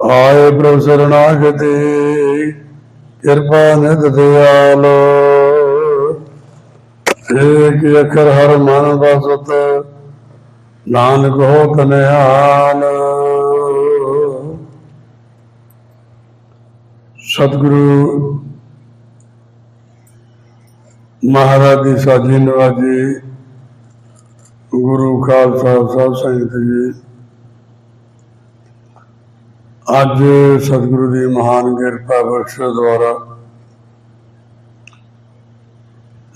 ਆਏ ਪ੍ਰਭ ਸਰਣਾਗਤੇ ਕਿਰਪਾ ਨਿਧ ਦਿਆਲ। ਏਕ ਅੱਖਰ ਹਰ ਮਨ ਬਸਤ ਨਾਨਕ ਹੋ ਕਨਿਆਲ ਸਤਿਗੁਰੂ ਮਹਾਰਾਜ ਦੀ ਸਾਜੀ ਨਵਾਜੀ, ਗੁਰੂ ਖਾਲਸਾ ਸਾਹਿਬ ਸੰਗਤ ਜੀ ਅੱਜ ਸਤਿਗੁਰੂ ਦੀ ਮਹਾਨ ਕਿਰਪਾ ਬਖਸ਼ ਦੁਆਰਾ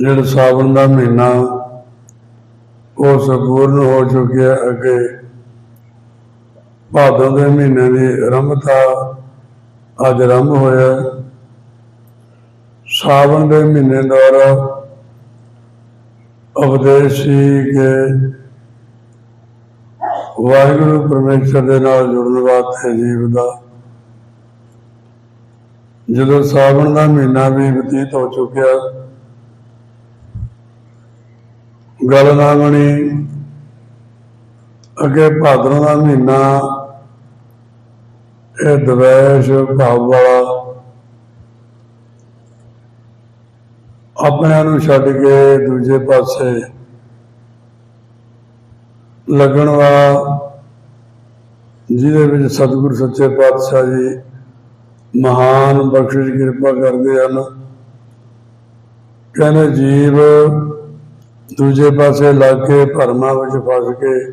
ਜਿਹੜਾ ਸਾਵਣ ਦਾ ਮਹੀਨਾ ਉਹ ਸੰਪੂਰਨ ਹੋ ਚੁੱਕਿਆ ਅੱਗੇ ਭਾਦੋਂ ਦੇ ਮਹੀਨੇ ਦੀ ਆਰੰਭਤਾ ਅੱਜ ਆਰੰਭ ਹੋਇਆ ਸਾਵਣ ਦੇ ਮਹੀਨੇ ਦੁਆਰਾ ਉਪਦੇਸ਼ ਸੀ ਕਿ ਵਾਹਿਗੁਰੂ ਪਰਮੇਸ਼ਰ ਦੇ ਨਾਲ ਜੁੜਨ ਵਾਸਤੇ ਜੀਵ ਦਾ ਜਦੋਂ ਸਾਵਣ ਦਾ ਮਹੀਨਾ ਵੀ ਬਤੀਤ ਹੋ ਚੁੱਕਿਆ, ਗੱਲ ਨਾ ਬਣੀ, ਅੱਗੇ ਭਾਦਰੋਂ ਦਾ ਮਹੀਨਾ, ਇਹ ਦਵੇਸ਼ ਭਾਵ ਵਾਲਾ ਆਪਣਿਆਂ ਨੂੰ ਛੱਡ ਕੇ ਦੂਜੇ ਪਾਸੇ ਲੱਗਣ ਵਾਲਾ ਜਿਹਦੇ ਵਿੱਚ ਸਤਿਗੁਰ ਸੱਚੇ ਪਾਤਸ਼ਾਹ ਜੀ ਮਹਾਨ ਬਖਸ਼ਿਸ਼ ਕਿਰਪਾ ਕਰਦੇ ਹਨ। ਕਹਿੰਦੇ ਜੀਵ ਦੂਜੇ ਪਾਸੇ ਲੱਗ ਕੇ ਭਰਮਾਂ ਵਿੱਚ ਫਸ ਕੇ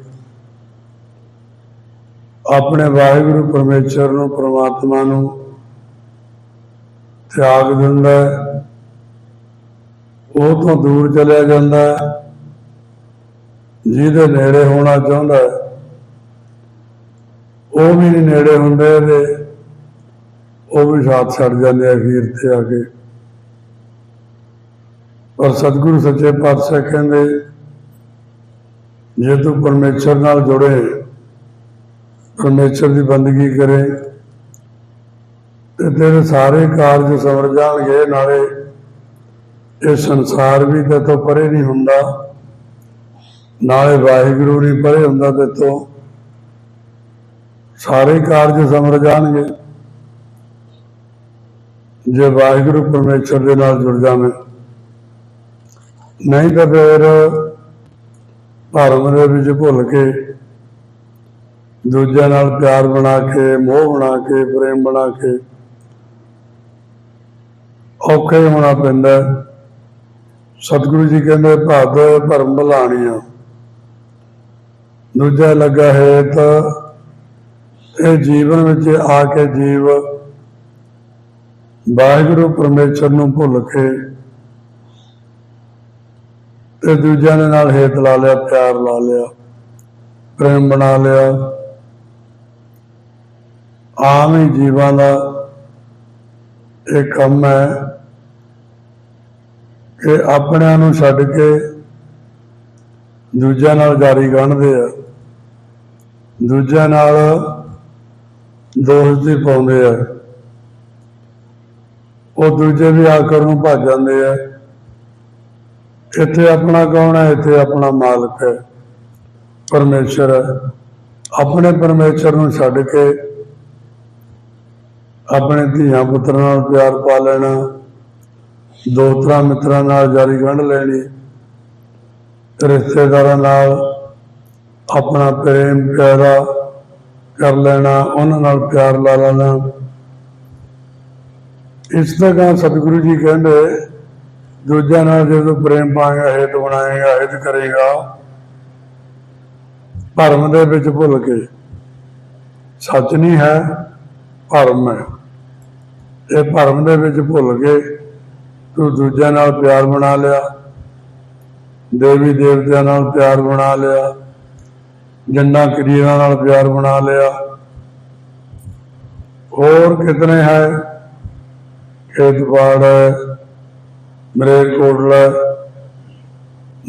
ਆਪਣੇ ਵਾਹਿਗੁਰੂ ਪਰਮੇਸ਼ਰ ਨੂੰ, ਪ੍ਰਮਾਤਮਾ ਨੂੰ ਤਿਆਗ ਦਿੰਦਾ ਉਹ ਤੋਂ ਦੂਰ ਚਲਿਆ ਜਾਂਦਾ ਹੈ। ਜਿਹਦੇ ਨੇੜੇ ਹੋਣਾ ਚਾਹੁੰਦਾ ਉਹ ਵੀ ਨਹੀਂ ਨੇੜੇ ਹੁੰਦੇ ਤੇ ਉਹ ਵੀ ਸਾਥ ਛੱਡ ਜਾਂਦੇ ਆ ਅਖੀਰ ਤੇ ਆ ਕੇ। ਪਰ ਸਤਿਗੁਰੂ ਸੱਚੇ ਪਾਤਸ਼ਾਹ ਕਹਿੰਦੇ, ਜੇ ਤੂੰ ਪਰਮੇਸ਼ਰ ਨਾਲ ਜੁੜੇ, ਪਰਮੇਸ਼ਰ ਦੀ ਬੰਦਗੀ ਕਰੇ, ਤੇ ਤੇਰੇ ਸਾਰੇ ਕਾਰਜ ਸਵਰ ਜਾਣਗੇ, ਨਾਲੇ ਇਹ ਸੰਸਾਰ ਵੀ ਤੇ ਤੋਂ ਪਰੇ ਨਹੀਂ ਹੁੰਦਾ। ਨਾਲੇ ਵਾਹਿਗੁਰੂ ਨਹੀਂ ਪਰੇ ਹੁੰਦਾ ਤੇ ਤੋਂ ਸਾਰੇ ਕਾਰਜ ਸਮਰ ਜਾਣਗੇ। ਜੇ ਵਾਹਿਗੁਰੂ ਪਰਮੇਸ਼ਰ ਦੇ ਨਾਲ ਜੁੜ ਜਾਵੇਂ। ਨਹੀਂ ਤਾਂ ਫਿਰ ਭਰਮ ਦੇ ਵਿੱਚ ਭੁੱਲ ਕੇ, ਦੂਜਿਆਂ ਨਾਲ ਪਿਆਰ ਬਣਾ ਕੇ, ਮੋਹ ਬਣਾ ਕੇ, ਪ੍ਰੇਮ ਬਣਾ ਕੇ, ਔਖੇ ਹੋਣਾ ਪੈਂਦਾ। ਸਤਿਗੁਰੂ ਜੀ ਕਹਿੰਦੇ, ਭਦ ਭਰਮ ਭਲਾਣੀਆਂ ਦੂਜਾ ਲੱਗਾ ਹੈ ਤਾਂ ਇਹ ਜੀਵਨ ਵਿੱਚ ਆ ਕੇ ਜੀਵ ਵਾਹਿਗੁਰੂ ਪਰਮੇਸ਼ਰ ਨੂੰ ਭੁੱਲ ਕੇ ਤੇ ਦੂਜਿਆਂ ਦੇ ਨਾਲ ਹੇਤ ਲਾ ਲਿਆ, ਪਿਆਰ ਲਾ ਲਿਆ, ਪ੍ਰੇਮ ਬਣਾ ਲਿਆ। ਆਮ ਹੀ ਜੀਵਾਂ ਦਾ ਇਹ ਕੰਮ ਹੈ ਕਿ ਆਪਣਿਆਂ ਨੂੰ ਛੱਡ ਕੇ ਦੂਜਿਆਂ ਨਾਲ ਜਾਰੀ ਗੰਢਦੇ ਆ। ਦੂਜਿਆਂ ਨਾਲ ਦੋਸਤੀ ਪਾਉਂਦੇ ਆ। ਉਹ ਦੂਜੇ ਵੀ ਆਕਰ ਨੂੰ ਭੱਜ ਜਾਂਦੇ ਆ। ਇੱਥੇ ਆਪਣਾ ਕੌਣ ਹੈ ਇੱਥੇ ਆਪਣਾ ਮਾਲਕ ਹੈ। ਪਰਮੇਸ਼ਰ ਹੈ। ਆਪਣੇ ਪਰਮੇਸ਼ਰ ਨੂੰ ਛੱਡ ਕੇ ਆਪਣੇ ਧੀਆਂ ਪੁੱਤਰਾਂ ਨਾਲ ਪਿਆਰ ਪਾ ਲੈਣਾ, ਦੋਸਤਾਂ ਮਿੱਤਰਾਂ ਨਾਲ ਜਾਰੀ ਗੰਢ ਲੈਣੀ। ਰਿਸ਼ਤੇਦਾਰਾਂ ਨਾਲ ਆਪਣਾ ਪ੍ਰੇਮ ਪਿਆਰਾ ਕਰ ਲੈਣਾ, ਉਹਨਾਂ ਨਾਲ ਪਿਆਰ ਲਾ ਲੈਣਾ। ਇਸ ਤਰ੍ਹਾਂ ਸਤਿਗੁਰੂ ਜੀ ਕਹਿੰਦੇ, ਦੂਜਿਆਂ ਨਾਲ ਜਦੋਂ ਪ੍ਰੇਮ ਪਾਏਗਾ, ਹਿੱਤ ਬਣਾਏਗਾ, ਹਿੱਤ ਕਰੇਗਾ ਭਰਮ ਦੇ ਵਿੱਚ ਭੁੱਲ ਕੇ। ਸੱਚ ਨਹੀਂ ਹੈ ਭਰਮ ਹੈ। ਇਹ ਭਰਮ ਦੇ ਵਿੱਚ ਭੁੱਲ ਕੇ ਤੂੰ ਦੂਜਿਆਂ ਨਾਲ ਪਿਆਰ ਬਣਾ ਲਿਆ। ਦੇਵੀ ਦੇਵਤਿਆਂ ਨਾਲ ਪਿਆਰ ਬਣਾ ਲਿਆ ਜੰਨਾ ਕਰੀਰਾਂ ਨਾਲ ਪਿਆਰ ਬਣਾ ਲਿਆ। ਹੋਰ ਕਿਤਨੇ ਹੈ? ਖੇਤਵਾੜ ਮਰੇਕੋਟਲਾ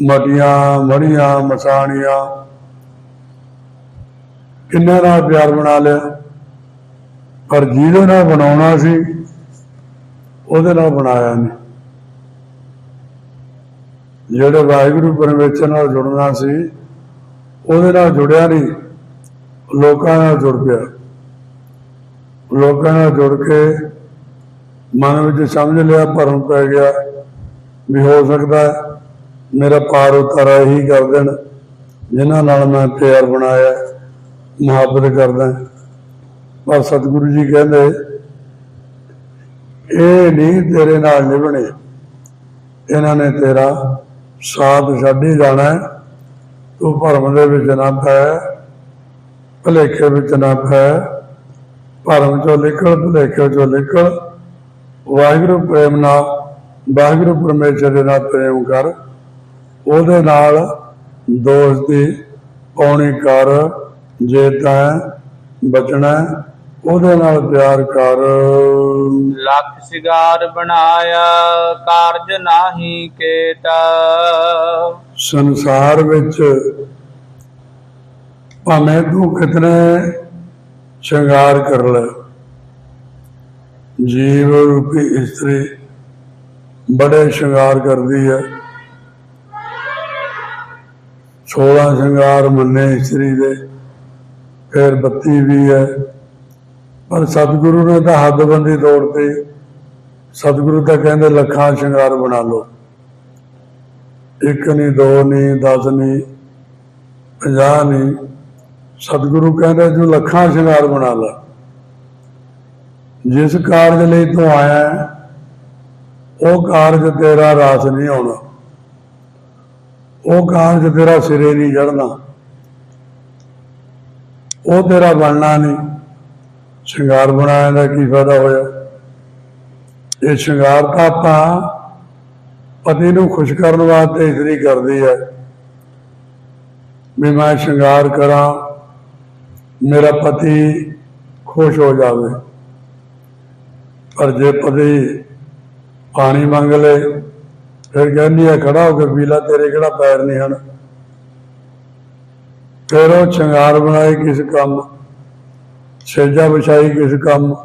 ਮਟੀਆਂ, ਮੜੀਆਂ, ਮਸਾਣੀਆਂ। ਕਿੰਨਾ ਨਾਲ ਪਿਆਰ ਬਣਾ ਲਿਆ? ਪਰ ਜਿਹਦੇ ਨਾਲ ਬਣਾਉਣਾ ਸੀ, ਉਹਦੇ ਨਾਲ ਬਣਾਇਆ ਨਹੀਂ। ਜਿਹੜੇ ਵਾਹਿਗੁਰੂ ਪਰਮੇਸ਼ਰ ਨਾਲ ਜੁੜਨਾ ਸੀ, ਉਹਦੇ ਨਾਲ ਜੁੜਿਆ ਨਹੀਂ, ਲੋਕਾਂ ਨਾਲ ਜੁੜ ਪਿਆ ਲੋਕਾਂ ਨਾਲ ਜੁੜ ਕੇ ਮਨ ਵਿੱਚ ਸਮਝ ਲਿਆ, ਭਰਮ ਪੈ ਗਿਆ ਵੀ ਹੋ ਸਕਦਾ ਮੇਰਾ ਪਾਰ ਉਤਾਰਾ ਹੀ ਕਰ ਦੇਣ, ਜਿਨ੍ਹਾਂ ਨਾਲ ਮੈਂ ਪਿਆਰ ਬਣਾਇਆ, ਮੁਹੱਬਤ ਕਰਦਾ। ਪਰ ਸਤਿਗੁਰੂ ਜੀ ਕਹਿੰਦੇ, ਇਹ ਨਹੀਂ ਤੇਰੇ ਨਾਲ ਨਿਭਣੇ, ਇਹਨਾਂ ਨੇ ਤੇਰਾ ਸਾਥ ਛੱਡੀ ਜਾਣਾ ਤੂੰ ਭਰਮ ਦੇ ਵਿੱਚ ਨਾ ਪੈ, ਭਲੇਖੇ ਵਿੱਚ ਨਾ ਪੈ। ਭਰਮ ਚੋਂ ਨਿਕਲ ਭਲੇਖੇ ਚੋਂ ਨਿਕਲ। ਵਾਹਿਗੁਰੂ ਪ੍ਰੇਮ ਨਾਲ, ਵਾਹਿਗੁਰੂ ਪਰਮੇਸ਼ਰ ਦੇ ਨਾਲ ਪ੍ਰੇਮ ਕਰ। ਉਹਦੇ ਨਾਲ ਦੋਸਤ ਦੀ ਪੌਣੀ ਕਰ। ਜੇ ਤਾਂ ਬਚਣਾ ਉਹਦੇ ਨਾਲ ਪਿਆਰ ਕਰ। ਲੱਖ ਸਿਗਾਰ ਬਣਾਇਆ ਕਾਰਜ ਨਾਹੀ ਕੇਤਾ ਸੰਸਾਰ ਵਿੱਚ ਭਾਵੇਂ ਤੂੰ ਕਿਤਨੇ ਸ਼ਿੰਗਾਰ ਕਰ ਲੈ ਜੀਵ ਰੂਪੀ ਇਸਤਰੀ ਬੜੇ ਸ਼ਿੰਗਾਰ ਕਰਦੀ ਹੈ। 16 ਸ਼ਿੰਗਾਰ ਮੰਨੇ ਇਸਤਰੀ ਦੇ ਫਿਰ 32 ਵੀ ਹੈ। ਪਰ ਸਤਿਗੁਰੂ ਨੇ ਤਾਂ ਹੱਦਬੰਦੀ ਤੋੜ ਤੇ ਸਤਿਗੁਰੂ ਤਾਂ ਕਹਿੰਦੇ ਲੱਖਾਂ ਸ਼ਿੰਗਾਰ ਬਣਾ ਲਓ। ਇੱਕ ਨਹੀਂ ਦੋ ਨਹੀਂ 10 ਨਹੀਂ 50 ਨਹੀਂ ਸਤਿਗੁਰੂ ਕਹਿੰਦੇ ਤੂੰ ਲੱਖਾਂ ਸ਼ਿੰਗਾਰ ਬਣਾ ਲਾ। ਜਿਸ ਕਾਰਜ ਲਈ ਤੂੰ ਆਇਆ ਉਹ ਕਾਰਜ ਤੇਰਾ ਰਾਸ ਨਹੀਂ ਆਉਣਾ। ਉਹ ਕਾਰਜ ਤੇਰਾ ਸਿਰੇ ਨਹੀਂ ਚੜਨਾ ਉਹ ਤੇਰਾ ਬਣਨਾ ਨਹੀਂ। ਸ਼ਿੰਗਾਰ ਬਣਾਇਆ ਦਾ ਕੀ ਫਾਇਦਾ ਹੋਇਆ? ਇਹ ਸ਼ਿੰਗਾਰ ਤਾਂ ਆਪਾਂ ਪਤੀ ਨੂੰ ਖੁਸ਼ ਕਰਨ ਵਾਸਤੇ ਇਸਤਰੀ ਕਰਦੀ ਹੈ। ਵੀ ਮੈਂ ਸ਼ਿੰਗਾਰ ਕਰਾਂ, ਮੇਰਾ ਪਤੀ ਖੁਸ਼ ਹੋ ਜਾਵੇ। ਪਰ ਜੇ ਪਤੀ ਪਾਣੀ ਮੰਗ ਲੇ, ਫਿਰ ਕਹਿੰਦੀ ਆ ਖੜਾ ਹੋ ਕੇ ਪੀਲਾ, ਤੇਰੇ ਕਿਹੜਾ ਪੈਰ ਨਹੀਂ ਹਨ? ਫਿਰ ਉਹ ਸ਼ਿੰਗਾਰ ਬਣਾਏ ਕਿਸ ਕੰਮ? ਸੇਜਾ ਵਿਛਾਈ ਕਿਸ ਕੰਮ?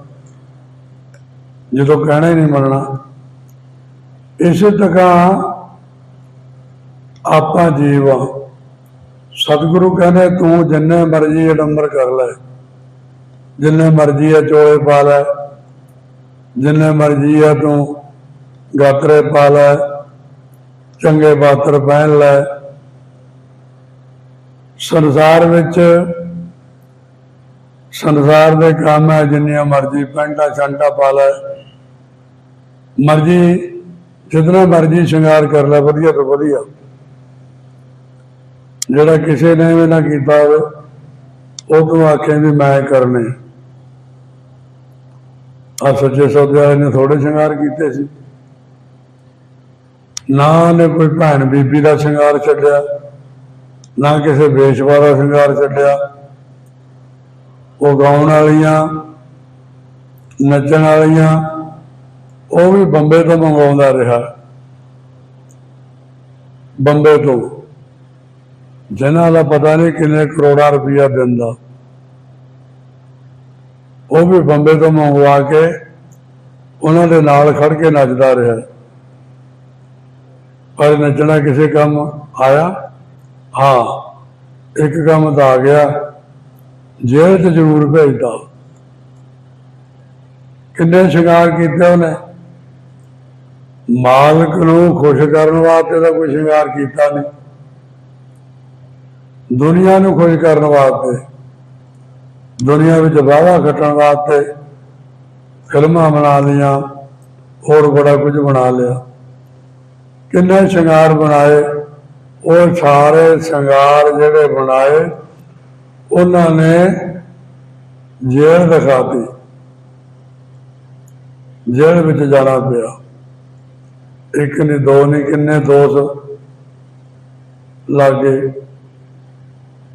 ਜਦੋਂ ਕਹਿਣਾ ਹੀ ਨਹੀਂ ਮੰਨਣਾ। ਇਸੇ ਤਰ੍ਹਾਂ ਆਪਾਂ ਜੀਵ ਸਤਿਗੁਰੂ ਕਹਿੰਦੇ, ਤੂੰ ਜਿੰਨੇ ਮਰਜ਼ੀ ਅਡੰਬਰ ਕਰ ਲੈ। ਜਿੰਨੇ ਮਰਜ਼ੀ ਆ ਚੋਲੇ ਪਾ ਲੈ। ਜਿੰਨੇ ਮਰਜ਼ੀ ਆ ਤੂੰ ਗਾਤਰੇ ਪਾ ਲੈ। ਚੰਗੇ ਬਾਤਰ ਪਹਿਨ ਲੈ। ਸੰਸਾਰ ਵਿੱਚ ਸੰਸਾਰ ਦੇ ਕੰਮ ਹੈ, ਜਿੰਨੀਆਂ ਮਰਜ਼ੀ ਪੈਂਟਾ ਛੰਟਾ ਪਾ ਲੈ। ਮਰਜ਼ੀ, ਜਿਤਨਾ ਮਰਜ਼ੀ ਸ਼ਿੰਗਾਰ ਕਰ ਲੈ, ਵਧੀਆ ਤੋਂ ਵਧੀਆ। ਜਿਹੜਾ ਕਿਸੇ ਨੇ ਵੀ ਨਾ ਕੀਤਾ ਹੋਵੇ, ਉਹ ਤੂੰ ਆਖੇ ਵੀ ਮੈਂ ਕਰਨੇ? ਆ ਸੱਚੇ ਸੌਦੇ ਵਾਲੇ ਨੇ ਥੋੜੇ ਸ਼ਿੰਗਾਰ ਕੀਤੇ ਸੀ। ਨਾ ਨੇ ਕੋਈ ਭੈਣ ਬੀਬੀ ਦਾ ਸ਼ਿੰਗਾਰ ਛੱਡਿਆ, ਨਾ ਕਿਸੇ ਵੇਸ਼ਵਾ ਦਾ ਸ਼ਿੰਗਾਰ ਛੱਡਿਆ। ਉਗਾਉਣ ਵਾਲੀਆਂ, ਨੱਚਣ ਵਾਲੀਆਂ, ਉਹ ਵੀ ਬੰਬੇ ਤੋਂ ਮੰਗਵਾਉਂਦਾ ਰਿਹਾ। ਬੰਬੇ ਤੋਂ। ਜਿਨ੍ਹਾਂ ਦਾ ਪਤਾ ਨਹੀਂ ਕਿੰਨੇ ਕਰੋੜਾਂ ਰੁਪਇਆ ਦਿੰਦਾ। ਉਹ ਵੀ ਬੰਬੇ ਤੋਂ ਮੰਗਵਾ ਕੇ ਉਹਨਾਂ ਦੇ ਨਾਲ ਖੜ ਕੇ ਨੱਚਦਾ ਰਿਹਾ। ਪਰ ਨੱਚਣਾ ਕਿਸੇ ਕੰਮ ਆਇਆ? ਹਾਂ, ਇੱਕ ਕੰਮ ਤਾਂ ਆ ਗਿਆ। ਜੇਲ੍ਹ 'ਚ ਜ਼ਰੂਰ ਭੇਜਦਾ। ਕਿੰਨੇ ਸ਼ਿੰਗਾਰ ਕੀਤੇ ਉਹਨੇ? ਮਾਲਕ ਨੂੰ ਖੁਸ਼ ਕਰਨ ਵਾਸਤੇ ਤਾਂ ਕੋਈ ਸ਼ਿੰਗਾਰ ਕੀਤਾ ਨਹੀਂ। ਦੁਨੀਆ ਨੂੰ ਖੁਸ਼ ਕਰਨ ਵਾਸਤੇ, ਦੁਨੀਆ ਵਿੱਚ ਵਾਵਾ ਖੱਟਣ ਵਾਸਤੇ ਫਿਲਮਾਂ ਬਣਾ ਲਈਆਂ, ਹੋਰ ਬੜਾ ਕੁਝ ਬਣਾ ਲਿਆ। ਕਿੰਨੇ ਸ਼ਿੰਗਾਰ ਬਣਾਏ, ਉਹ ਸਾਰੇ ਸ਼ਿੰਗਾਰ ਜਿਹੜੇ ਬਣਾਏ ਉਹਨਾਂ ਨੇ ਜੇਲ੍ਹ ਦਿਖਾਤੀ ਜੇਲ੍ਹ ਵਿੱਚ ਜਾਣਾ ਪਿਆ। ਇੱਕ ਨਹੀਂ ਦੋ ਨਹੀਂ ਕਿੰਨੇ ਦੋਸਤ ਲੱਗੇ।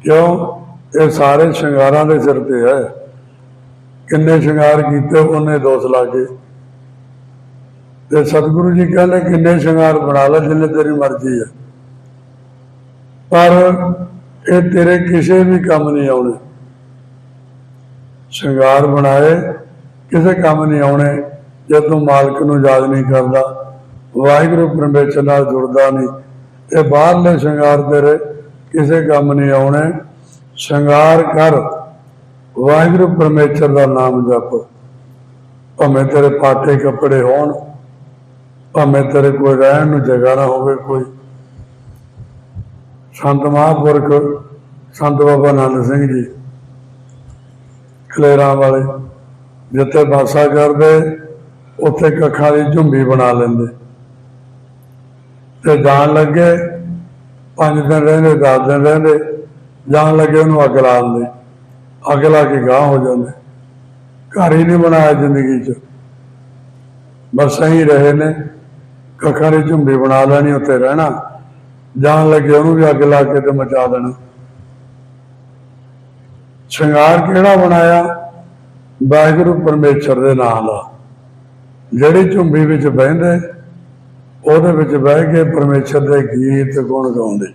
ਕਿਉਂ? ਇਹ ਸਾਰੇ ਸ਼ਿੰਗਾਰਾਂ ਦੇ ਸਿਰ ਤੇ ਹੈ। ਕਿੰਨੇ ਸ਼ਿੰਗਾਰ ਕੀਤੇ, ਉਹਨੇ ਦੋਸ ਲੱਗੇ। ਤੇ ਸਤਿਗੁਰੂ ਜੀ ਕਹਿੰਦੇ, ਕਿੰਨੇ ਸ਼ਿੰਗਾਰ ਬਣਾ ਲੈ, ਜਿੰਨੇ ਤੇਰੀ ਮਰਜ਼ੀ ਹੈ। ਪਰ ਇਹ ਤੇਰੇ ਕਿਸੇ ਵੀ ਕੰਮ ਨਹੀਂ ਆਉਣੇ। ਸ਼ਿੰਗਾਰ ਬਣਾਏ, ਕਿਸੇ ਕੰਮ ਨਹੀਂ ਆਉਣੇ, ਜੇ ਤੂੰ ਮਾਲਕ ਨੂੰ ਯਾਦ ਨਹੀਂ ਕਰਦਾ। ਵਾਹਿਗੁਰੂ ਪਰਮੇਸ਼ਰ ਨਾਲ ਜੁੜਦਾ ਨਹੀਂ। ਇਹ ਬਾਹਰਲੇ ਸ਼ਿੰਗਾਰ ਤੇਰੇ ਕਿਸੇ ਕੰਮ ਨਹੀਂ ਆਉਣੇ। ਸ਼ਿੰਗਾਰ ਕਰ। ਵਾਹਿਗੁਰੂ ਪਰਮੇਸ਼ਰ ਦਾ ਨਾਮ ਜਪ। ਭਾਵੇਂ ਤੇਰੇ ਪਾਟੇ ਕੱਪੜੇ ਹੋਣ, ਭਾਵੇਂ ਤੇਰੇ ਕੋਈ ਰਹਿਣ ਨੂੰ ਜਗ੍ਹਾ ਨਾ ਹੋਵੇ ਕੋਈ। ਸੰਤ ਮਹਾਂਪੁਰਖ ਸੰਤ ਬਾਬਾ ਆਨੰਦ ਸਿੰਘ ਜੀ, ਖਲੇਰਾਂ ਵਾਲੇ, ਜਿੱਥੇ ਬਾਸਾ ਕਰਦੇ, ਉੱਥੇ ਕੱਖਾਂ ਦੀ ਝੁੰਬੀ ਬਣਾ ਲੈਂਦੇ। ਤੇ ਜਾਣ ਲੱਗੇ, ਪੰਜ ਦਿਨ ਰਹਿੰਦੇ, ਦਸ ਦਿਨ ਰਹਿੰਦੇ, ਜਾਣ ਲੱਗੇ ਉਹਨੂੰ ਅੱਗ ਲਾ ਦਿੰਦੇ। ਅੱਗ ਲਾ ਕੇ ਗਾਹ ਹੋ ਜਾਂਦੇ। ਘਰ ਹੀ ਨਹੀਂ ਬਣਾਇਆ ਜ਼ਿੰਦਗੀ 'ਚ। ਬਸ ਸਹੀ ਰਹੇ ਨੇ, ਕੱਖਾਂ ਦੀ ਝੁੰਬੀ ਬਣਾ ਲੈਣੀ, ਉੱਥੇ ਰਹਿਣਾ। ਜਾਣ ਲੱਗੇ ਉਹਨੂੰ ਵੀ ਅੱਗ ਲਾ ਕੇ ਤੇ ਮਚਾ ਦੇਣਾ। ਸ਼ਿੰਗਾਰ ਕਿਹੜਾ ਬਣਾਇਆ? ਵਾਹਿਗੁਰੂ ਪਰਮੇਸ਼ਰ ਦੇ ਨਾਮ ਦਾ ਜਿਹੜੀ ਝੁੰਬੀ ਵਿੱਚ ਬਹਿੰਦੇ, ਉਹਦੇ ਵਿੱਚ ਬਹਿ ਕੇ ਪਰਮੇਸ਼ਰ ਦੇ ਗੀਤ ਗੁਣ ਗਾਉਂਦੇ।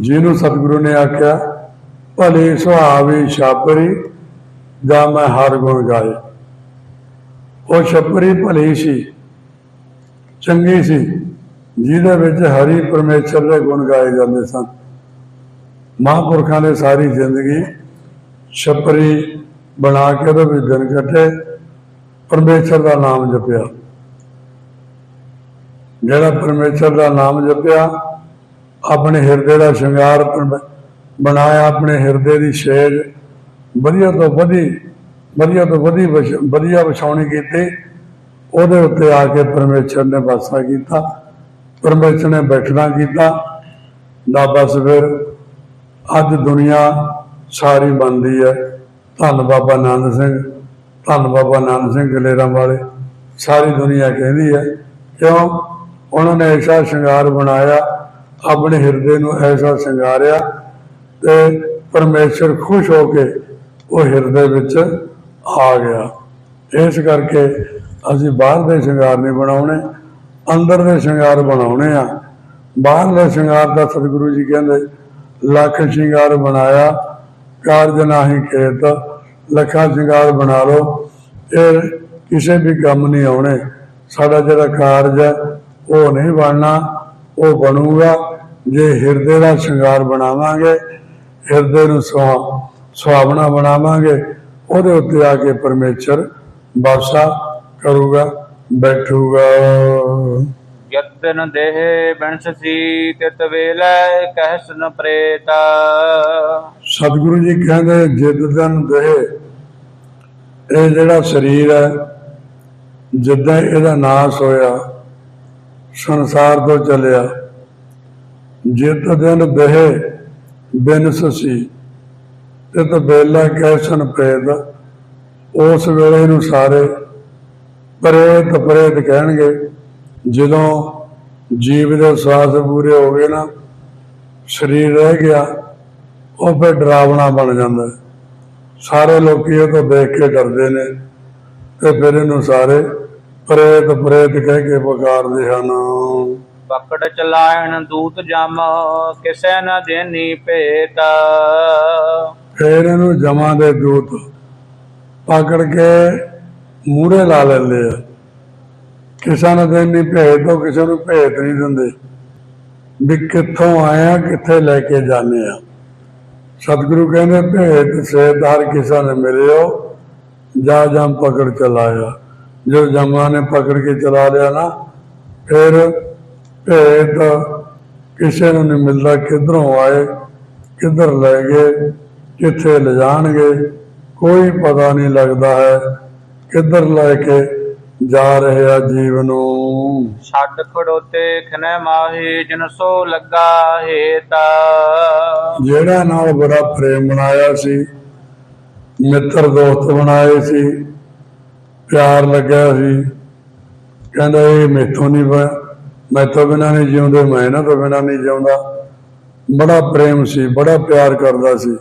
ਜਿਹਨੂੰ ਸਤਿਗੁਰੂ ਨੇ ਆਖਿਆ, ਭਲੇ ਸੁਹਾਵੀ ਛਾਪਰੀ ਜਾਂ ਮੈਂ ਹਰ ਗੁਣ ਗਾਏ। ਉਹ ਛਪਰੀ ਭਲੀ ਸੀ, ਚੰਗੀ ਸੀ। ਜਿਹਦੇ ਵਿੱਚ ਹਰੀ ਪਰਮੇਸ਼ਰ ਦੇ ਗੁਣ ਗਾਏ ਜਾਂਦੇ ਸਨ। ਮਹਾਂਪੁਰਖਾਂ ਨੇ ਸਾਰੀ ਜ਼ਿੰਦਗੀ ਛਪਰੀ ਬਣਾ ਕੇ ਉਹਦੇ ਵਿੱਚ ਦਿਨ ਕੱਟੇ, ਪਰਮੇਸ਼ਰ ਦਾ ਨਾਮ ਜਪਿਆ। ਜਿਹੜਾ ਪਰਮੇਸ਼ਰ ਦਾ ਨਾਮ ਜਪਿਆ, ਆਪਣੇ ਹਿਰਦੇ ਦਾ ਸ਼ਿੰਗਾਰ ਬਣਾਇਆ ਆਪਣੇ ਹਿਰਦੇ ਦੀ ਸ਼ੇਜ ਵਧੀਆ ਤੋਂ ਵਧੀ, ਵਧੀਆ ਤੋਂ ਵਧੀ ਵਧੀਆ ਵਿਛਾਉਣੀ ਕੀਤੀ, ਉਹਦੇ ਉੱਤੇ ਆ ਕੇ ਪਰਮੇਸ਼ਰ ਨੇ ਵਾਸਾ ਕੀਤਾ। ਪਰਮੇਸ਼ਰ ਨੇ ਬੈਠਣਾ ਕੀਤਾ। ਨਾ ਬਸ ਫਿਰ ਅੱਜ ਦੁਨੀਆ ਸਾਰੀ ਬਣਦੀ ਹੈ। ਧੰਨ ਬਾਬਾ ਆਨੰਦ ਸਿੰਘ, ਧੰਨ ਬਾਬਾ ਆਨੰਦ ਸਿੰਘ ਗਲੇਰਾਂ ਵਾਲੇ, ਸਾਰੀ ਦੁਨੀਆ ਕਹਿੰਦੀ ਹੈ। ਕਿਉਂ? ਉਹਨਾਂ ਨੇ ਐਸਾ ਸ਼ਿੰਗਾਰ ਬਣਾਇਆ, ਆਪਣੇ ਹਿਰਦੇ ਨੂੰ ਐਸਾ ਸ਼ਿੰਗਾਰਿਆ ਤੇ ਪਰਮੇਸ਼ਰ ਖੁਸ਼ ਹੋ ਕੇ ਉਹ ਹਿਰਦੇ ਵਿੱਚ ਆ ਗਿਆ। ਇਸ ਕਰਕੇ ਅਸੀਂ ਬਾਹਰ ਦੇ ਸ਼ਿੰਗਾਰ ਨਹੀਂ ਬਣਾਉਣੇ। ਅੰਦਰ ਦੇ ਸ਼ਿੰਗਾਰ ਬਣਾਉਣੇ ਆ। ਬਾਹਰ ਦੇ ਸ਼ਿੰਗਾਰ ਦਾ ਸਤਿਗੁਰੂ ਜੀ ਕਹਿੰਦੇ, ਲੱਖ ਸ਼ਿੰਗਾਰ ਬਣਾਇਆ, ਕਾਰਜ ਨਾਹੀ ਖੇਤ, ਲੱਖਾਂ ਸ਼ਿੰਗਾਰ ਬਣਾ ਲਓ ਇਹ ਕਿਸੇ ਵੀ ਕੰਮ ਨਹੀਂ ਆਉਣੇ। ਸਾਡਾ ਜਿਹੜਾ ਕਾਰਜ ਹੈ, ਉਹ ਨਹੀਂ ਬਣਨਾ, ਉਹ ਬਣੂਗਾ। ਜੇ ਹਿਰਦੇ ਦਾ ਸ਼ਿੰਗਾਰ ਬਣਾਵਾਂਗੇ, ਹਿਰਦੇ ਨੂੰ ਸੁਹਾ, ਸੁਹਾਵਣਾ ਬਣਾਵਾਂਗੇ, ਉਹਦੇ ਉੱਤੇ ਆ ਕੇ ਪਰਮੇਸ਼ਰ ਵਾਸਾ ਕਰੂਗਾ। ਬੈਠੂਗਾ। ਯਤਨ ਦੇਹ ਬਿਨਸੀ ਤਿਤ ਵੇਲੇ ਕਹਿਸਨ ਪ੍ਰੇਤਾ। ਸਤਿਗੁਰੂ ਜੀ ਕਹਿੰਦੇ ਜਿੱਦ ਦਿਨ ਦੇਹ ਇਹ ਜਿਹੜਾ ਸਰੀਰ ਹੈ ਜਿੱਦਾਂ ਇਹਦਾ ਨਾਸ ਹੋਇਆ ਸੰਸਾਰ ਤੋਂ ਚੱਲਿਆ ਜਿੱਦ ਦਿਨ ਦੇਹ ਬਿਨਸੀ ਤੇ ਤਾਂ ਬੇਲਾ ਕੈਸਨ ਪ੍ਰੇਤ। ਉਸ ਵੇਲੇ ਨੂੰ ਸਾਰੇ ਪ੍ਰੇਤ ਪ੍ਰੇਤ ਕਹਿਣਗੇ। ਜਦੋਂ ਜੀਵ ਦੇ ਸਵਾਸ ਪੂਰੇ ਹੋ ਗਏ ਨਾ ਸਰੀਰ ਰਹਿ ਗਿਆ ਉਹ ਫਿਰ ਡਰਾਵਣਾ ਬਣ ਜਾਂਦਾ। ਸਾਰੇ ਲੋਕੀ ਇਹ ਤੋਂ ਦੇਖ ਕੇ ਡਰਦੇ ਨੇ। ਤੇ ਫਿਰ ਇਹਨੂੰ ਸਾਰੇ ਪ੍ਰੇਤ ਪ੍ਰੇਤ ਕਹਿ ਕੇ ਪੁਕਾਰਦੇ ਹਨ। ਪਕੜ ਚਲਾਇਣ ਦੂਤ ਜਮ ਕਿਸੈ ਨ ਦੇਨੀ ਭੇਟ ਫਿਰ ਇਹਨੂੰ ਜਮਾ ਦੇ ਦੂਤ ਪਕੜ ਕੇ ਮੂਹਰੇ ਲਾ ਲੈਂਦੇ ਆ। ਕਿਸੇ ਨੂੰ ਦਿਨ ਨਹੀਂ, ਭੇਜ ਤੋਂ ਕਿਸੇ ਨੂੰ ਭੇਜ ਨਹੀਂ ਦਿੰਦੇ। ਵੀ ਕਿੱਥੋਂ ਆਇਆ ਕਿੱਥੇ ਲੈ ਕੇ ਜਾਂਦੇ ਆ। ਸਤਿਗੁਰੂ ਕਹਿੰਦੇ ਭੇਤ ਸੇਧਾਰ ਕਿਸੇ ਨੇ ਮਿਲਿਓ, ਜਾ ਜਮ ਪਕੜ ਚਲਾਇਆ ਜੋ ਜਮਾ ਨੇ ਪਕੜ ਕੇ ਚਲਾ ਲਿਆ ਨਾ, ਫਿਰ ਭੇਤ ਕਿਸੇ ਨੂੰ ਨਹੀਂ ਮਿਲਦਾ, ਕਿਧਰੋਂ ਆਏ, ਕਿੱਧਰ ਲੈ ਗਏ, ਕਿੱਥੇ ਲਿਜਾਣਗੇ, ਕੋਈ ਪਤਾ ਨਹੀਂ ਲੱਗਦਾ ਹੈ। ਕਿੱਧਰ ਲੈ ਕੇ ਜਾ ਰਹੇ ਜੀਵ ਨੂੰ ਛੱਡ ਖੜੋਤੇ ਖਨੈ ਮਾਹੀ ਜਿਨ ਸੋ ਲੱਗਾ ਹੇਤਾ। ਜਿਹੜਾ ਨਾਲ ਬੜਾ ਪ੍ਰੇਮ ਬਣਾਇਆ ਸੀ ਮਿੱਤਰ ਦੋਸਤ ਬਣਾਏ ਸੀ ਪਿਆਰ ਲੱਗਿਆ ਸੀ ਕਹਿੰਦਾ ਇਹ ਮੈਥੋਂ ਨਹੀਂ ਬ- ਮੈਥੋਂ ਬਿਨਾਂ ਨਹੀਂ ਜਿਉਂਦੇ ਮੈਂ ਇਹਨਾਂ ਤੋਂ ਬਿਨਾਂ ਨਹੀਂ ਜਿਉਂਦਾ। ਬੜਾ ਪ੍ਰੇਮ ਸੀ ਬੜਾ ਪਿਆਰ ਕਰਦਾ ਸੀ।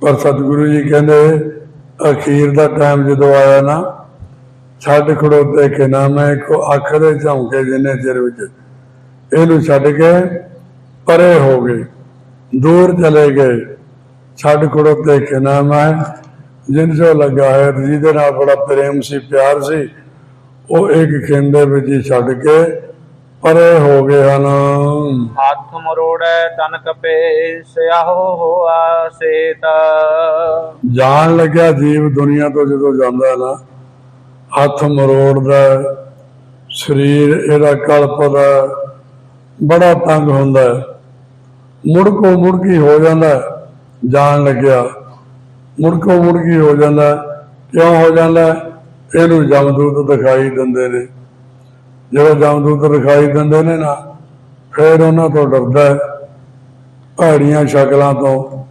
ਪਰ ਸਤਿਗੁਰੂ ਜੀ ਕਹਿੰਦੇ ਅਖੀਰ ਦਾ ਟਾਈਮ ਜਦੋਂ ਆਇਆ ਨਾ, ਛੱਡ ਖੜੋਤੇ ਕਿ ਨਾ ਮੈਂ ਕੋ ਅੱਖ ਦੇ ਝੌਂਕੇ ਜਿੰਨੇ ਚਿਰ ਵਿੱਚ ਇਹਨੂੰ ਛੱਡ ਕੇ ਪਰੇ ਹੋ ਗਏ, ਦੂਰ ਚਲੇ ਗਏ, ਛੱਡ ਖੜੋਤੇ ਕਿ ਨਾ ਮੈਂ, ਜਿਨ ਜੋ ਲੱਗਾ ਹੈ, ਜਿਹਦੇ ਨਾਲ ਬੜਾ ਪ੍ਰੇਮ ਸੀ, ਪਿਆਰ ਸੀ, ਉਹ ਇੱਕ ਖਿੰਦੇ ਵਿੱਚ ਹੀ ਛੱਡ ਕੇ ਪਰੇ ਹੋ ਗਏ ਹਨ ਹੱਥ ਮਰੋੜੈ ਤਨ ਕਪੇ ਸਿਆਹੋ ਹੋਆ ਸੇਤ ਜਾਣ ਲੱਗਿਆ ਜੀਵ ਦੁਨੀਆ ਤੋਂ ਜਦੋਂ ਜਾਂਦਾ ਨਾ ਹੱਥ ਮਰੋੜਦਾ ਸਰੀਰ ਇਹਦਾ ਕਲਪਦਾ ਬੜਾ ਤੰਗ ਹੁੰਦਾ ਹੈ। ਮੁੜਕੋ ਮੁੜਕੀ ਹੋ ਜਾਂਦਾ ਜਾਣ ਲੱਗਿਆ ਮੁੜਕੋ ਮੁੜਕੀ ਹੋ ਜਾਂਦਾ ਹੈ। ਕਿਉਂ ਹੋ ਜਾਂਦਾ? ਇਹਨੂੰ ਜਮਦੂਤ ਦਿਖਾਈ ਦਿੰਦੇ ਨੇ ਜਦੋਂ ਜਮਦੂਤ ਦਿਖਾਈ ਦਿੰਦੇ ਨੇ ਨਾ ਫਿਰ ਉਹਨਾਂ ਤੋਂ ਡਰਦਾ ਹੈ। ਭੈੜੀਆਂ ਸ਼ਕਲਾਂ ਤੋਂ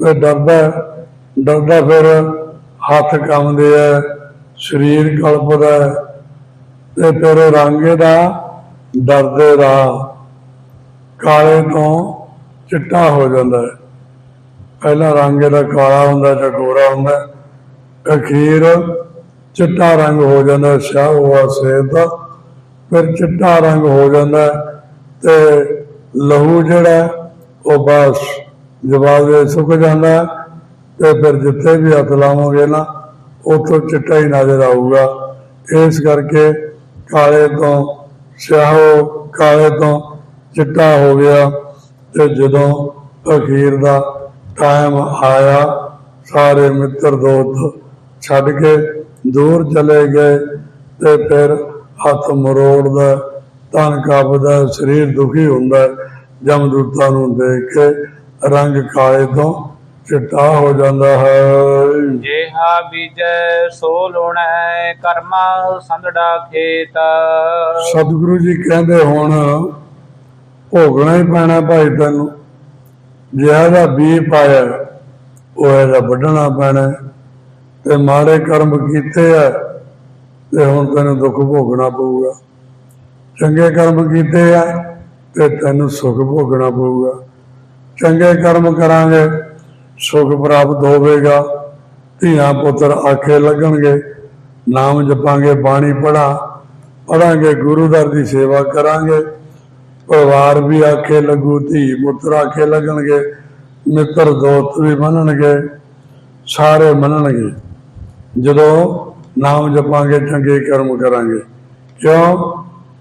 ਤੇ ਡਰਦਾ ਡਰਦਾ ਫਿਰ ਹੱਥ ਕੰਮਦੇ ਆ ਸਰੀਰ ਕਲਪਦਾ ਤੇ ਫਿਰ ਰੰਗੇ ਦਾ ਡਰਦੇ ਦਾ ਕਾਲੇ ਤੋਂ ਚਿੱਟਾ ਹੋ ਜਾਂਦਾ ਹੈ। ਪਹਿਲਾਂ ਰੰਗ ਇਹਦਾ ਕਾਲਾ ਹੁੰਦਾ ਜਾਂ ਗੋਰਾ ਹੁੰਦਾ ਅਖੀਰ ਚਿੱਟਾ ਰੰਗ ਹੋ ਜਾਂਦਾ ਹੈ, ਸਿਆਹ ਹੋਆ ਸੇਬ ਦਾ ਫਿਰ ਚਿੱਟਾ ਰੰਗ ਹੋ ਜਾਂਦਾ ਹੈ ਤੇ ਲਹੂ ਜਿਹੜਾ, ਉਹ ਬਸ ਜਵਾਬ ਦੇ ਸੁੱਕ ਜਾਂਦਾ ਹੈ ਤੇ ਫਿਰ ਜਿੱਥੇ ਵੀ ਹੱਥ ਲਾਵਾਂਗੇ ਨਾ, ਉੱਥੋਂ ਚਿੱਟਾ ਹੀ ਨਜ਼ਰ ਆਊਗਾ। ਇਸ ਕਰਕੇ ਕਾਲੇ ਤੋਂ ਸਿਆਹੋ, ਕਾਲੇ ਤੋਂ ਚਿੱਟਾ ਹੋ ਗਿਆ ਤੇ ਜਦੋਂ ਅਖੀਰ ਦਾ ਟਾਈਮ ਆਇਆ, ਸਾਰੇ ਮਿੱਤਰ ਦੋਸਤ ਛੱਡ ਕੇ ਦੂਰ ਚਲੇ ਗਏ ਤੇ ਫਿਰ ਹੱਥ ਮਰੋੜਦਾ ਤਨ ਕਾਪਦਾ ਸਰੀਰ ਦੁਖੀ ਹੁੰਦਾ ਜਮਦੂਤਾਂ ਨੂੰ ਦੇਖ ਕੇ ਰੰਗ ਕਾਲੇ ਤੋਂ ਚਿੱਟਾ ਹੋ ਜਾਂਦਾ ਹੈ। ਜੇਹਾ ਬੀਜੈ ਸੋ ਲੋਣੈ ਕਰਮਾ ਸੰਗੜਾ ਖੇਤ। ਸਤਿਗੁਰੂ ਜੀ ਕਹਿੰਦੇ ਹੁਣ ਭੋਗਣਾ ਹੀ ਪੈਣਾ ਭਾਈ ਤੈਨੂੰ। ਜਿਹੜਾ ਦਾ ਬੀ ਪਾਇਆ ਉਹ ਇਹਦਾ ਵੱਢਣਾ ਪੈਣਾ। ਤੇ ਮਾੜੇ ਕਰਮ ਕੀਤੇ ਆ ਤੇ ਹੁਣ ਤੈਨੂੰ ਦੁੱਖ ਭੋਗਣਾ ਪਊਗਾ। ਚੰਗੇ ਕਰਮ ਕੀਤੇ ਆ ਤੇ ਤੈਨੂੰ ਸੁੱਖ ਭੋਗਣਾ ਪਊਗਾ। ਚੰਗੇ ਕਰਮ ਕਰਾਂਗੇ, ਸੁੱਖ ਪ੍ਰਾਪਤ ਹੋਵੇਗਾ। ਧੀਆਂ ਪੁੱਤਰ ਆਖੇ ਲੱਗਣਗੇ, ਨਾਮ ਜਪਾਂਗੇ, ਬਾਣੀ ਪੜਾਂ ਪੜਾਂਗੇ ਗੁਰੂ ਦਰ ਦੀ ਸੇਵਾ ਕਰਾਂਗੇ। ਪਰਿਵਾਰ ਵੀ ਆਖੇ ਲੱਗੂ, ਧੀ ਪੁੱਤਰ ਆਖੇ ਲੱਗਣਗੇ, ਮਿੱਤਰ ਦੋਸਤ ਵੀ ਮੰਨਣਗੇ, ਸਾਰੇ ਮੰਨਣਗੇ। ਜਦੋਂ ਨਾਮ ਜਪਾਂਗੇ, ਚੰਗੇ ਕਰਮ ਕਰਾਂਗੇ। ਕਿਉਂ?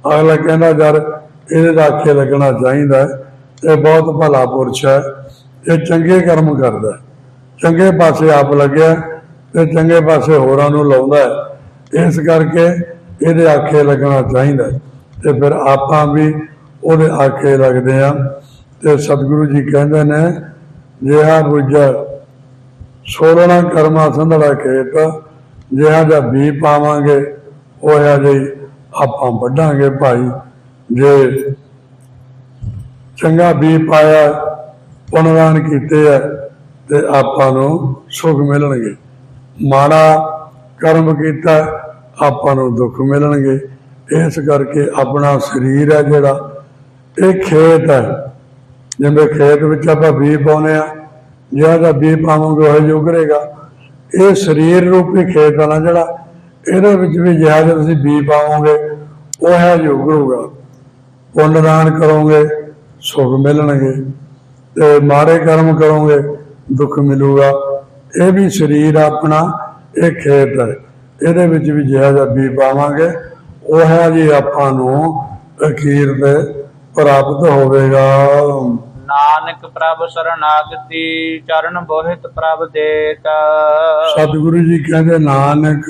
ਅਗਲਾ ਕਹਿੰਦਾ ਯਾਰ ਇਹਦੇ ਦਾ ਆਖੇ ਲੱਗਣਾ ਚਾਹੀਦਾ ਇਹ ਬਹੁਤ ਭਲਾ ਪੁਰਸ਼ ਹੈ। ਇਹ ਚੰਗੇ ਕਰਮ ਕਰਦਾ ਚੰਗੇ ਪਾਸੇ ਆਪ ਲੱਗਿਆ ਤੇ ਚੰਗੇ ਪਾਸੇ ਹੋਰਾਂ ਨੂੰ ਲਾਉਂਦਾ ਇਸ ਕਰਕੇ ਇਹਦੇ ਆਖੇ ਲੱਗਣਾ ਚਾਹੀਦਾ ਤੇ ਫਿਰ ਆਪਾਂ ਵੀ ਉਹਦੇ ਆਖੇ ਲੱਗਦੇ ਆ ਤੇ ਸਤਿਗੁਰੂ ਜੀ ਕਹਿੰਦੇ ਨੇ, ਜਿਹਾ ਬੁੱਝਾ, ਸੋਲਣਾ ਕਰਮਾ ਸੰਧੜਾ ਖੇਤ ਜਿਹਾ ਦਾ ਬੀ ਪਾਵਾਂਗੇ ਉਹ ਜੀ ਆਪਾਂ ਵੱਢਾਂਗੇ ਭਾਈ। ਜੇ ਚੰਗਾ ਬੀ ਪਾਇਆ ਪੁਨਰਾਨ ਕੀਤੇ ਆ, ਤੇ ਆਪਾਂ ਨੂੰ ਸੁਖ ਮਿਲਣਗੇ। ਮਾੜਾ ਕਰਮ ਕੀਤਾ, ਆਪਾਂ ਨੂੰ ਦੁੱਖ ਮਿਲਣਗੇ। ਇਸ ਕਰਕੇ ਆਪਣਾ ਸਰੀਰ ਹੈ ਜਿਹੜਾ, ਇਹ ਖੇਤ ਹੈ ਜਿਵੇਂ ਖੇਤ ਵਿੱਚ ਆਪਾਂ ਬੀ ਪਾਉਨੇ ਆ ਜਿਹੜਾ ਦਾ ਬੀ ਪਾਵਾਂਗੇ, ਉਹ ਹੀ ਉਗਰੇਗਾ। ਇਹ ਸਰੀਰ ਰੂਪੀ ਖੇਤ ਆ ਨਾ ਜਿਹੜਾ, ਇਹਦੇ ਵਿੱਚ ਵੀ ਜਿਹੜਾ ਜਿਹਾ ਤੁਸੀਂ ਬੀ ਪਾਵੋਗੇ ਉਹ ਹੈ ਜੋ ਉਗਰੂਗਾ। ਪੁੰਨ ਦਾਨ ਕਰੋਗੇ, ਸੁਖ ਮਿਲਣਗੇ, ਤੇ ਮਾੜੇ ਕਰਮ ਕਰੋਗੇ, ਦੁੱਖ ਮਿਲੂਗਾ। ਇਹ ਵੀ ਸਰੀਰ ਆਪਣਾ, ਇਹ ਖੇਤ ਹੈ। ਇਹਦੇ ਵਿੱਚ ਵੀ ਜਿਹੜਾ ਜਿਹਾ ਬੀ ਪਾਵਾਂਗੇ, ਉਹ ਹੈ ਜੀ ਆਪਾਂ ਨੂੰ ਅਖੀਰ ਤੇ ਪ੍ਰਾਪਤ ਹੋਵੇਗਾ। ਨਾਨਕ ਪ੍ਰਭ ਸਰਨਾਗਤੀ, ਚਰਨ ਬੋਹਿਤ ਪ੍ਰਭ ਦੇਤ। ਸਤਿਗੁਰੂ ਜੀ ਕਹਿੰਦੇ, ਨਾਨਕ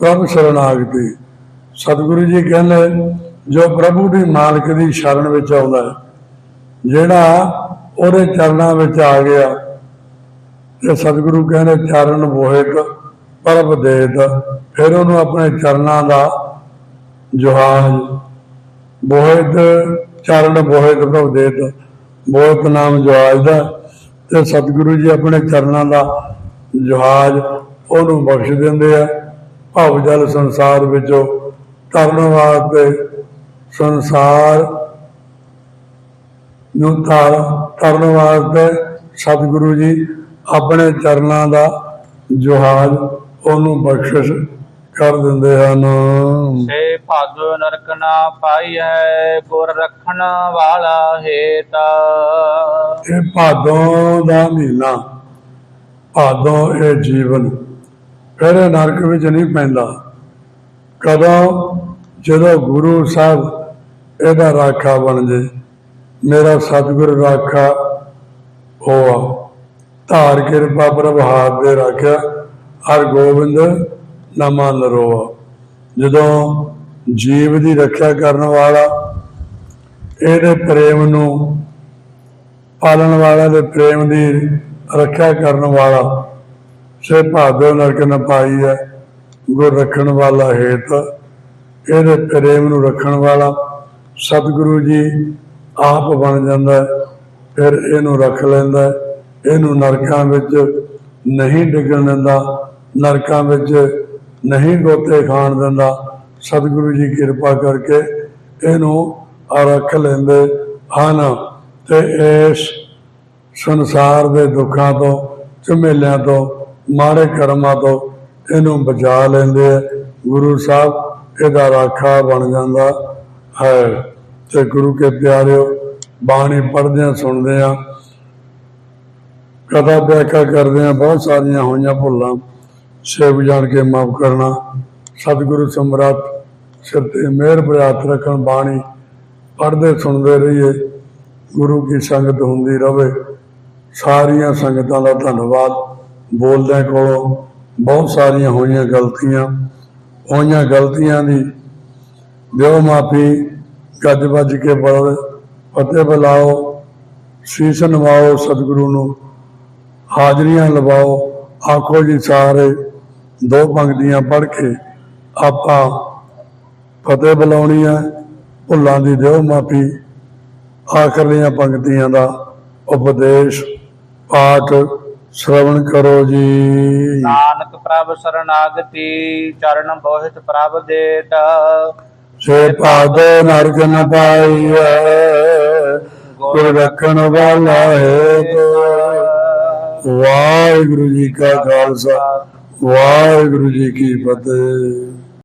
ਪ੍ਰਭ ਸ਼ਰਨਾਗਤੀ। ਸਤਿਗੁਰੂ ਜੀ ਕਹਿੰਦੇ, ਜੋ ਪ੍ਰਭੂ ਦੀ ਮਾਲਕ ਦੀ ਸ਼ਰਨ ਵਿੱਚ ਆਉਂਦਾ ਹੈ, ਜਿਹੜਾ ਉਹਦੇ ਚਰਨਾਂ ਵਿੱਚ ਆ ਗਿਆ, ਤੇ ਸਤਿਗੁਰੂ ਕਹਿੰਦੇ, ਚਰਨ ਬੋਹਿਤ ਪ੍ਰਭ ਦੇਤ। ਫਿਰ ਉਹਨੂੰ ਆਪਣੇ ਚਰਨਾਂ ਦਾ ਜੁਹਾਨ ਬੋਹਿਤ ਚਰਨ ਬੋਹਿਤ ਪ੍ਰਭ ਦੇਤ। ਬਹੁਤ ਨਾਮ ਜਹਾਜ਼ ਦਾ ਤੇ ਸਤਿਗੁਰੂ ਜੀ ਆਪਣੇ ਚਰਨਾਂ ਦਾ ਜਹਾਜ਼ ਉਹਨੂੰ ਬਖਸ਼ ਦਿੰਦੇ ਆ। ਭਵ ਜਲ ਸੰਸਾਰ ਵਿੱਚੋਂ ਤਰਨ ਵਾਸਤੇ ਸੰਸਾਰ ਨੂੰ ਤਾਰ ਤਰਨ ਵਾਸਤੇ ਸਤਿਗੁਰੂ ਜੀ ਆਪਣੇ ਚਰਨਾਂ ਦਾ ਜਹਾਜ਼ ਉਹਨੂੰ ਬਖਸ਼ਿਸ਼ ਕਰ ਦਿੰਦੇ ਹਨ। ਸੇ ਭਾਗੋ ਨਰਕ ਨਾ ਪਾਈਐ ਗੁਰ ਰੱਖਣ ਵਾਲਾ ਹੇਤ। ਇਹ ਭਾਦੋਂ ਦਾ ਮਹੀਨਾ ਭਾਦੋਂ ਇਹ ਜੀਵਨ। ਫਿਰ ਇਹ ਨਰਕ ਵਿੱਚ ਨਹੀਂ ਪੈਂਦਾ। ਕਦੋਂ ਜਦੋਂ ਗੁਰੂ ਸਾਹਿਬ ਇਹਦਾ ਰਾਖਾ ਬਣ ਜੇ ਮੇਰਾ ਸਤਿਗੁਰ ਰਾਖਾ ਹੋਆ। ਧਾਰ ਕਿਰਪਾ ਪ੍ਰਭ ਹਾਥ ਦੇ ਰਾਖਿਆ ਹਰ ਗੋਬਿੰਦ ਨਾਮਾ ਨਰੋਆ ਜਦੋਂ ਜੀਵ ਦੀ ਰੱਖਿਆ ਕਰਨ ਵਾਲਾ ਇਹਦੇ ਪ੍ਰੇਮ ਨੂੰ ਪਾਲਣ ਵਾਲਾ ਦੇ ਪ੍ਰੇਮ ਦੀ ਰੱਖਿਆ ਕਰਨ ਵਾਲਾ ਸੇ ਭਾਦੋ ਨਰਕ ਨ ਪਾਈ ਹੈ, ਗੁਰ ਰੱਖਣ ਵਾਲਾ ਹੇਤ। ਇਹਦੇ ਪ੍ਰੇਮ ਨੂੰ ਰੱਖਣ ਵਾਲਾ ਸਤਿਗੁਰੂ ਜੀ ਆਪ ਬਣ ਜਾਂਦਾ ਫਿਰ ਇਹਨੂੰ ਰੱਖ ਲੈਂਦਾ ਇਹਨੂੰ ਨਰਕਾਂ ਵਿੱਚ ਨਹੀਂ ਡਿੱਗਣ ਦਿੰਦਾ, ਨਰਕਾਂ ਵਿੱਚ ਨਹੀਂ ਗੋਤੇ ਖਾਣ ਦਿੰਦਾ। ਸਤਿਗੁਰੂ ਜੀ ਕਿਰਪਾ ਕਰਕੇ ਇਹਨੂੰ ਰੱਖ ਲੈਂਦੇ ਹਨ ਤੇ ਇਸ ਸੰਸਾਰ ਦੇ ਦੁੱਖਾਂ ਤੋਂ, ਝਮੇਲਿਆਂ ਤੋਂ, ਮਾੜੇ ਕਰਮਾਂ ਤੋਂ ਇਹਨੂੰ ਬਚਾ ਲੈਂਦੇ ਆ। ਗੁਰੂ ਸਾਹਿਬ, ਇਹਦਾ ਰਾਖਾ ਬਣ ਜਾਂਦਾ ਹੈ। ਤੇ ਗੁਰੂ ਕੇ ਪਿਆਰਿਓ, ਬਾਣੀ ਪੜ੍ਹਦੇ ਆ ਸੁਣਦੇ ਆ ਕਥਾ ਵਿਆਖਿਆ ਕਰਦੇ ਆ ਬਹੁਤ ਸਾਰੀਆਂ ਹੋਈਆਂ ਭੁੱਲਾਂ ਸੇਵ ਜਾਣ ਕੇ ਮਾਫ ਕਰਨਾ। ਸਤਿਗੁਰੂ ਸਮਰੱਥ ਸਿਰ ਤੇ ਮਿਹਰ ਭਰਿਆ ਰੱਖਣ ਬਾਣੀ ਪੜ੍ਹਦੇ, ਸੁਣਦੇ ਰਹੀਏ। ਗੁਰੂ ਕੀ ਸੰਗਤ ਹੁੰਦੀ ਰਹੇ ਸਾਰੀਆਂ ਸੰਗਤਾਂ ਦਾ ਧੰਨਵਾਦ। ਬੋਲਦਿਆਂ ਕੋਲੋਂ ਬਹੁਤ ਸਾਰੀਆਂ ਹੋਈਆਂ ਗਲਤੀਆਂ। ਹੋਈਆਂ ਗਲਤੀਆਂ ਦੀ ਦਿਓ ਮਾਫੀ, ਗੱਜ ਵੱਜ ਕੇ ਬੋਲ, ਫਤਿਹ ਬੁਲਾਓ, ਸੀਸ ਨਵਾਓ ਸਤਿਗੁਰੂ ਨੂੰ। ਹਾਜ਼ਰੀਆਂ ਲਵਾਓ। ਆਖੋ ਜੀ ਸਾਰੇ ਦੋ ਪੰਕਤੀਆਂ ਪੜ੍ਹ ਕੇ ਆਪਾਂ ਫਤਿਹ ਬੁਲਾਉਣੀ ਹੈ ਭੁੱਲਾਂ ਦੀ ਦਿਓ ਮਾਫੀ ਆਖਰਲੀਆਂ ਪੰਕਤੀਆਂ ਦਾ ਉਪਦੇਸ਼ ਪਾਠ ਸ਼ਰਵਣ ਕਰੋ ਜੀ। ਨਾਨਕ ਪ੍ਰਭ ਸਰਨਾਗਤੀ ਚਰਨ ਬੋਹਿਤ ਪ੍ਰਭ ਦੇਤ। ਸੇ ਪਾਦੋ ਨਰਕ ਨ ਪਾਈਐ ਗੁਰ ਰੱਖਣ ਵਾਲਾ ਹੈ ਵਾਹਿਗੁਰੂ ਜੀ ਕਾ ਖਾਲਸਾ। ਵਾਹਿਗੁਰੂ ਜੀ ਕੀ ਫਤਿਹ।